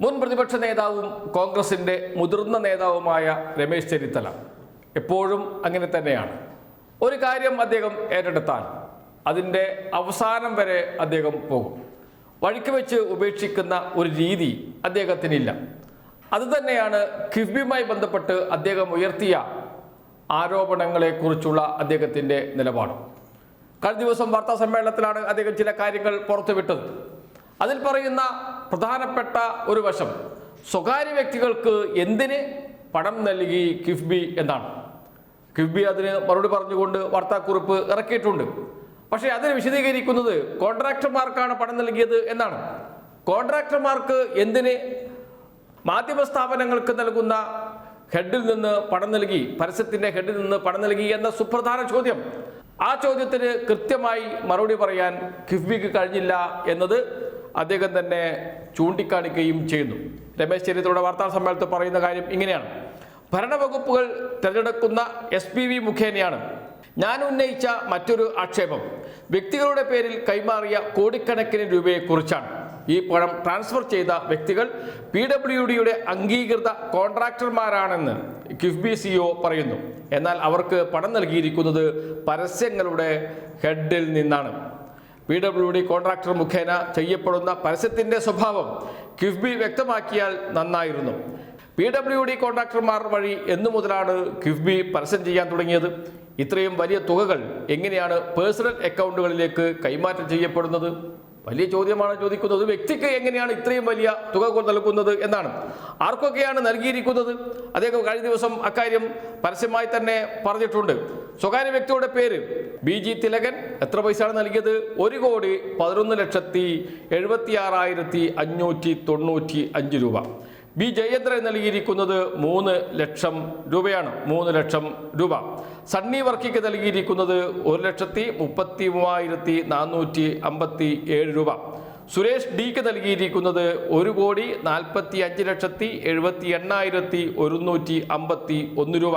മുൻ പ്രതിപക്ഷ നേതാവും കോൺഗ്രസിന്റെ മുതിർന്ന നേതാവുമായ രമേശ് ചെന്നിത്തല എപ്പോഴും അങ്ങനെ തന്നെയാണ്. ഒരു കാര്യം അദ്ദേഹം ഏറ്റെടുത്താൽ അതിന്റെ അവസാനം വരെ അദ്ദേഹം പോകും. വഴിക്ക് വെച്ച് ഉപേക്ഷിക്കുന്ന ഒരു രീതി അദ്ദേഹത്തിനില്ല. അതുതന്നെയാണ് കിഫ്ബിയുമായി ബന്ധപ്പെട്ട് അദ്ദേഹം ഉയർത്തിയ ആരോപണങ്ങളെക്കുറിച്ചുള്ള അദ്ദേഹത്തിന്റെ നിലപാട്. കഴിഞ്ഞ ദിവസം വാർത്താ സമ്മേളനത്തിലാണ് അദ്ദേഹം ചില കാര്യങ്ങൾ പുറത്തുവിട്ടത്. അതിൽ പറയുന്ന പ്രധാനപ്പെട്ട ഒരു വശം സ്വകാര്യ വ്യക്തികൾക്ക് എന്തിന് പണം നൽകി കിഫ്ബി എന്നാണ്. കിഫ്ബി അതിന് മറുപടി പറഞ്ഞുകൊണ്ട് വാർത്താക്കുറിപ്പ് ഇറക്കിയിട്ടുണ്ട്. പക്ഷേ അതിന് വിശദീകരിക്കുന്നത് കോൺട്രാക്ടർമാർക്കാണ് പണം നൽകിയത് എന്നാണ്. കോൺട്രാക്ടർമാർക്ക് എന്തിന് മാധ്യമ സ്ഥാപനങ്ങൾക്ക് നൽകുന്ന ഹെഡിൽ നിന്ന് പണം നൽകി പരസ്യത്തിന്റെ ഹെഡിൽ നിന്ന് പണം നൽകി എന്ന സുപ്രധാന ചോദ്യം. ആ ചോദ്യത്തിന് കൃത്യമായി മറുപടി പറയാൻ കിഫ്ബിക്ക് കഴിഞ്ഞില്ല എന്നത് അദ്ദേഹം തന്നെ ചൂണ്ടിക്കാണിക്കുകയും ചെയ്യുന്നു. രമേശ് ചെന്നിത്തലയുടെ വാർത്താ സമ്മേളനത്തിൽ പറയുന്ന കാര്യം ഇങ്ങനെയാണ്. ഭരണവകുപ്പുകൾ തിരഞ്ഞെടുക്കുന്ന എസ് പി വി മുഖേനയാണ് ഞാൻ ഉന്നയിച്ച മറ്റൊരു ആക്ഷേപം. വ്യക്തികളുടെ പേരിൽ കൈമാറിയ കോടിക്കണക്കിന് രൂപയെക്കുറിച്ചാണ്. ഈ പണം ട്രാൻസ്ഫർ ചെയ്ത വ്യക്തികൾ പി ഡബ്ല്യു ഡിയുടെ അംഗീകൃത കോൺട്രാക്ടർമാരാണെന്ന് കിഫ്ബി സിഒ പറയുന്നു. എന്നാൽ അവർക്ക് പണം നൽകിയിരിക്കുന്നത് പരസ്യങ്ങളുടെ ഹെഡിൽ നിന്നാണ്. പി ഡബ്ല്യു ഡി കോൺട്രാക്ടർ മുഖേന ചെയ്യപ്പെടുന്ന പരസ്യത്തിന്റെ സ്വഭാവം കിഫ്ബി വ്യക്തമാക്കിയാൽ നന്നായിരുന്നു. പി ഡബ്ല്യു ഡി കോൺട്രാക്ടർമാർ വഴി എന്നു മുതലാണ് കിഫ്ബി പരസ്യം ചെയ്യാൻ തുടങ്ങിയത്. ഇത്രയും വലിയ തുകകൾ എങ്ങനെയാണ് പേഴ്സണൽ അക്കൗണ്ടുകളിലേക്ക് കൈമാറ്റം ചെയ്യപ്പെടുന്നത്? വലിയ ചോദ്യമാണ് ചോദിക്കുന്നത്. വ്യക്തിക്ക് എങ്ങനെയാണ് ഇത്രയും വലിയ തുക നൽകുന്നത് എന്നാണ്. ആർക്കൊക്കെയാണ് നൽകിയിരിക്കുന്നത്? അദ്ദേഹം കഴിഞ്ഞ ദിവസം അക്കാര്യം പരസ്യമായി തന്നെ പറഞ്ഞിട്ടുണ്ട്. സ്വകാര്യ വ്യക്തിയുടെ പേര് ബി ജി തിലകൻ. എത്ര പൈസയാണ് നൽകിയത്? ഒരു കോടി പതിനൊന്ന് ലക്ഷത്തി എഴുപത്തി ആറായിരത്തി അഞ്ഞൂറ്റി തൊണ്ണൂറ്റി അഞ്ച് രൂപ. ബി ജയേന്ദ്രൻ നൽകിയിരിക്കുന്നത് മൂന്ന് ലക്ഷം രൂപയാണ്. മൂന്ന് ലക്ഷം രൂപ. സണ്ണി വർക്കിക്ക് നൽകിയിരിക്കുന്നത് ഒരു ലക്ഷത്തി മുപ്പത്തി മൂവായിരത്തി നാനൂറ്റി അമ്പത്തി ഏഴ് രൂപ. സുരേഷ് ഡിക്ക് നൽകിയിരിക്കുന്നത് ഒരു കോടി നാൽപ്പത്തി അഞ്ച് ലക്ഷത്തി എഴുപത്തി എണ്ണായിരത്തി ഒരുന്നൂറ്റി അമ്പത്തി ഒന്ന് രൂപ.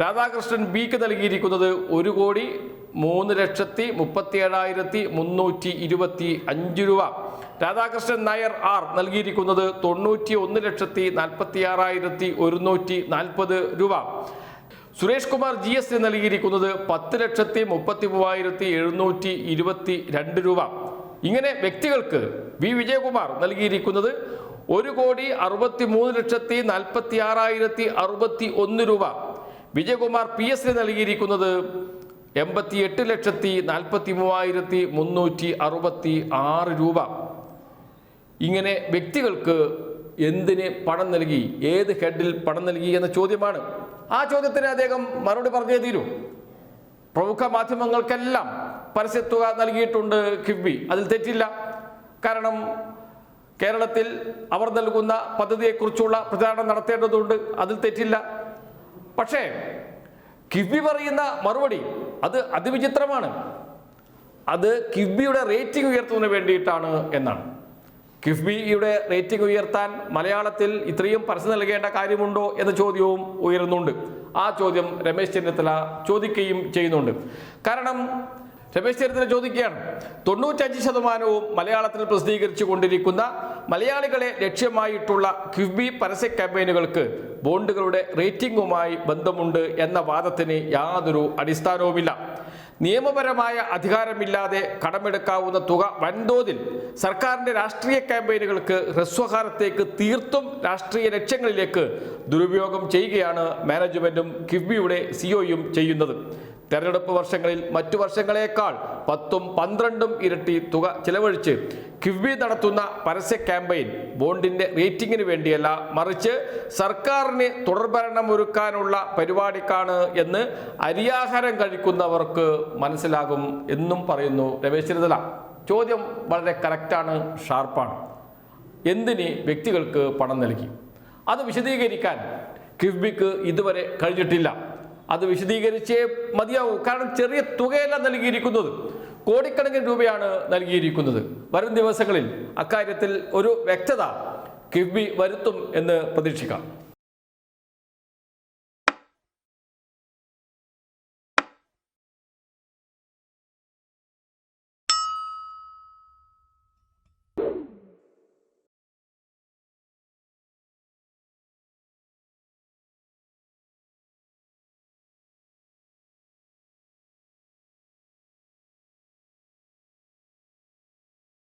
രാധാകൃഷ്ണൻ ബിക്ക് നൽകിയിരിക്കുന്നത് ഒരു കോടി മൂന്ന് ലക്ഷത്തി മുപ്പത്തി ഏഴായിരത്തി മുന്നൂറ്റി ഇരുപത്തി അഞ്ച് രൂപ. രാധാകൃഷ്ണൻ നായർ ആർ നൽകിയിരിക്കുന്നത് തൊണ്ണൂറ്റി ഒന്ന് ലക്ഷത്തി നാൽപ്പത്തി ആറായിരത്തി ഒരുന്നൂറ്റി നാൽപ്പത് രൂപ. സുരേഷ് കുമാർ ജി എസ് നൽകിയിരിക്കുന്നത് പത്ത് ലക്ഷത്തി മുപ്പത്തി മൂവായിരത്തി എഴുന്നൂറ്റി ഇരുപത്തി രണ്ട് രൂപ. ഇങ്ങനെ വ്യക്തികൾക്ക് വി വിജയകുമാർ നൽകിയിരിക്കുന്നത് ഒരു കോടി അറുപത്തി മൂന്ന് ലക്ഷത്തി നാൽപ്പത്തി ആറായിരത്തി അറുപത്തി ഒന്ന് രൂപ. വിജയകുമാർ പി എസ് നൽകിയിരിക്കുന്നത് എൺപത്തി എട്ട് ലക്ഷത്തി നാൽപ്പത്തി മൂവായിരത്തി മുന്നൂറ്റി അറുപത്തി ആറ് രൂപ. ഇങ്ങനെ വ്യക്തികൾക്ക് എന്തിന് പണം നൽകി ഏത് ഹെഡിൽ പണം നൽകി എന്ന ചോദ്യമാണ്. ആ ചോദ്യത്തിന് അദ്ദേഹം മറുപടി പറഞ്ഞേ തീരൂ. പ്രമുഖ മാധ്യമങ്ങൾക്കെല്ലാം പരസ്യത്തുക നൽകിയിട്ടുണ്ട് കിഫ്ബി. അതിൽ തെറ്റില്ല. കാരണം കേരളത്തിൽ അവർ നൽകുന്ന പദ്ധതിയെക്കുറിച്ചുള്ള പ്രചാരണം നടത്തേണ്ടതുണ്ട്. അതിൽ തെറ്റില്ല. പക്ഷേ കിഫ്ബി പറയുന്ന മറുപടി അത് അതിവിചിത്രമാണ്. അത് കിഫ്ബിയുടെ റേറ്റിംഗ് ഉയർത്തുന്നതിന് വേണ്ടിയിട്ടാണ് എന്നാണ്. കിഫ്ബിയുടെ റേറ്റിംഗ് ഉയർത്താൻ മലയാളത്തിൽ ഇത്രയും പരസ്യം നൽകേണ്ട കാര്യമുണ്ടോ എന്ന ചോദ്യവും ഉയരുന്നുണ്ട്. ആ ചോദ്യം രമേശ് ചെന്നിത്തല ചോദിക്കുകയും ചെയ്യുന്നുണ്ട്. കാരണം രമേശ് ചെന്നിത്തല ചോദിക്കുകയാണ് തൊണ്ണൂറ്റഞ്ച് ശതമാനവും മലയാളത്തിൽ പ്രസിദ്ധീകരിച്ചു കൊണ്ടിരിക്കുന്ന മലയാളികളെ ലക്ഷ്യമായിട്ടുള്ള കിഫ്ബി പരസ്യ ക്യാമ്പയിനുകൾക്ക് ബോണ്ടുകളുടെ റേറ്റിംഗുമായി ബന്ധമുണ്ട് എന്ന വാദത്തിന് യാതൊരു അടിസ്ഥാനവുമില്ല. നിയമപരമായ അധികാരമില്ലാതെ കടമെടുക്കാവുന്ന തുക വൻതോതിൽ സർക്കാരിന്റെ രാഷ്ട്രീയ ക്യാമ്പയിനുകൾക്ക് ഹ്രസ്വകാലത്തേക്ക് തീർത്തും രാഷ്ട്രീയ ലക്ഷ്യങ്ങളിലേക്ക് ദുരുപയോഗം ചെയ്യുകയാണ് മാനേജ്മെന്റും കിഫ്ബിയുടെ സിഒയും ചെയ്യുന്നത്. തെരഞ്ഞെടുപ്പ് വർഷങ്ങളിൽ മറ്റു വർഷങ്ങളേക്കാൾ പത്തും പന്ത്രണ്ടും ഇരട്ടി തുക ചിലവഴിച്ച് കിഫ്ബി നടത്തുന്ന പരസ്യ ക്യാമ്പയിൻ ബോണ്ടിന്റെ റേറ്റിംഗിന് വേണ്ടിയല്ല മറിച്ച് സർക്കാരിന് തുടർഭരണം ഒരുക്കാനുള്ള പരിപാടിക്കാണ് എന്ന് അരിയാഹാരം കഴിക്കുന്നവർക്ക് മനസ്സിലാകും എന്നും പറയുന്നു രമേശ് ചെന്നിത്തല. ചോദ്യം വളരെ കറക്റ്റാണ് ഷാർപ്പാണ്. എന്തിന് വ്യക്തികൾക്ക് പണം നൽകി? അത് വിശദീകരിക്കാൻ കിഫ്ബിക്ക് ഇതുവരെ കഴിഞ്ഞിട്ടില്ല. അത് വിശദീകരിച്ചേ മതിയാവൂ. കാരണം ചെറിയ തുകയല്ല നൽകിയിരിക്കുന്നത്. കോടിക്കണക്കിന് രൂപയാണ് നൽകിയിരിക്കുന്നത്. വരും ദിവസങ്ങളിൽ അക്കാര്യത്തിൽ ഒരു വ്യക്തത കിഫ്ബി വരുത്തും എന്ന് പ്രതീക്ഷിക്കാം.